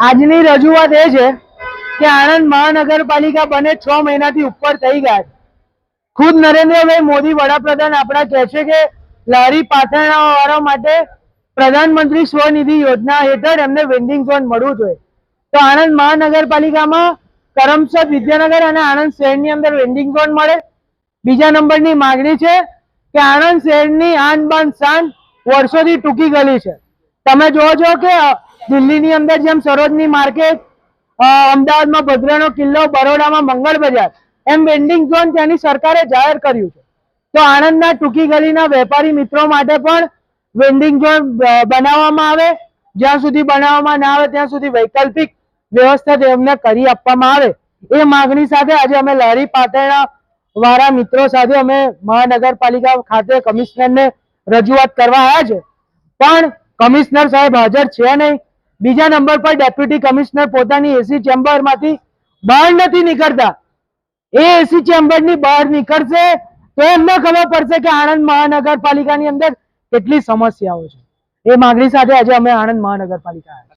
આજની રજૂઆત એ છે કે આણંદ મહાનગરપાલિકા બને છ મહિનાથી ઉપર થઈ ગયા ખુદ નરેન્દ્રભાઈ મોદી વડાપ્રધાન આપણા કહે છે કે લારી પાથરણાવાળા માટે પ્રધાનમંત્રી સ્વનિધિ યોજના હેઠળ એમને વેન્ડિંગ ઝોન મળવું જોઈએ. તો આણંદ મહાનગરપાલિકામાં કરમસદ વિદ્યાનગર અને આણંદ શહેરની અંદર વેન્ડિંગ ઝોન મળે. બીજા નંબરની માગણી છે કે આણંદ શહેરની આન બાન શાન વર્ષોથી ટૂંકી ગલી છે. તમે જોવો છો કે દિલ્હીની અંદર જેમ સરોજની માર્કેટ અમદાવાદમાં ભદ્રનો કિલ્લો, બરોડામાં મંગળ બજાર, એમ વેન્ડિંગ ઝોન ત્યાંની સરકારે જાહેર કર્યું છે. તો આણંદના ટૂંકી ગલીના વેપારી મિત્રો માટે પણ વેન્ડિંગ ઝોન બનાવવામાં આવે. જ્યાં સુધી બનાવવામાં ના આવે, ત્યાં સુધી વૈકલ્પિક વ્યવસ્થા તેમને કરી આપવામાં આવે. એ માગણી સાથે આજે અમે લહેરી પાટણા વાળા મિત્રો સાથે અમે મહાનગરપાલિકા ખાતે કમિશનરને રજૂઆત કરવા આવ્યા છે. પણ કમિશનર સાહેબ હાજર છે નહીં. બીજા નંબર પર ડેપ્યુટી કમિશનર પોતાની એસી ચેમ્બરમાંથી બહાર નથી નીકળતા. એ એસી ચેમ્બરની બહાર નીકળશે તો એમને ખબર પડશે કે આણંદ મહાનગરપાલિકાની અંદર કેટલી સમસ્યાઓ છે. એ માગણી સાથે આજે અમે આણંદ મહાનગરપાલિકા